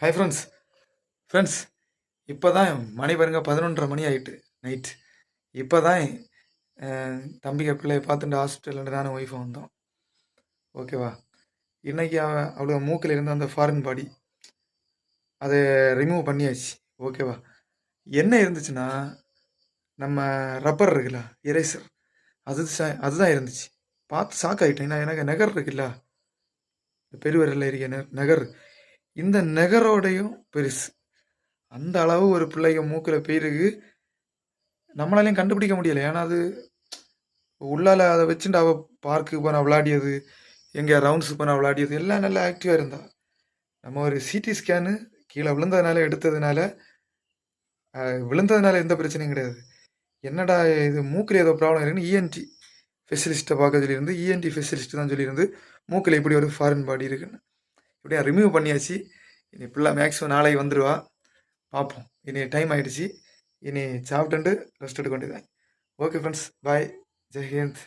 Hi friends friends இப்போ தான் மணி பாருங்க பதினொன்றரை மணி ஆகிட்டு நைட் இப்போ தான் தம்பிக்க பிள்ளைய பார்த்துட்டு ஹாஸ்பிட்டலில் நானும் ஒய்ஃபும் வந்தோம். ஓகேவா இன்றைக்கி அவன் அவ்வளோ மூக்கில் இருந்த அந்த ஃபாரின் பாடி அதை ரிமூவ் பண்ணியாச்சு. ஓகேவா என்ன இருந்துச்சுன்னா நம்ம ரப்பர் இருக்குல்ல எரேசர் அது அதுதான் இருந்துச்சு. பார்த்து ஷாக் ஆகிட்டேன் ஏன்னா எனக்கு நகர் இருக்குல்ல. பெருவரில் இருக்க நகர். இந்த நெகரோடையும் பெருசு. அந்த அளவு ஒரு பிள்ளைங்க மூக்கில் போயிருக்கு. நம்மளாலையும் கண்டுபிடிக்க முடியலை. ஏன்னா அது உள்ளால அதை வச்சுட்டு அவள் பார்க்குக்கு போனால் விளையாடியது எங்கே ரவுண்ட்ஸுக்கு போனால் விளையாடியது எல்லாம் நல்லா ஆக்டிவாக இருந்தா. நம்ம ஒரு சிடி ஸ்கேனு கீழே விழுந்ததுனால எடுத்ததுனால விழுந்ததுனால எந்த பிரச்சனையும் கிடையாது. என்னடா இது மூக்கில் ஏதோ ப்ராப்ளம் இருக்குன்னு இஎன்டி ஃபெசிலிஸ்ட்டை பார்க்க சொல்லியிருந்து இஎன்டி ஃபெசிலிஸ்ட்டு தான் சொல்லியிருந்து மூக்கில் இப்படி ஒரு ஃபாரின் பாடி இருக்குன்னு. இப்படியா ரிமூவ் பண்ணியாச்சு. இனி பிள்ளை மேக்ஸிமம் நாளைக்கு வந்துடுவா பார்ப்போம். இனி டைம் ஆகிடுச்சு இனி சாப்பிட்டுண்டு ரெஸ்ட் எடுக்க வேண்டியதான் ஓகே ஃப்ரெண்ட்ஸ் பாய் ஜெய்ஹிந்த்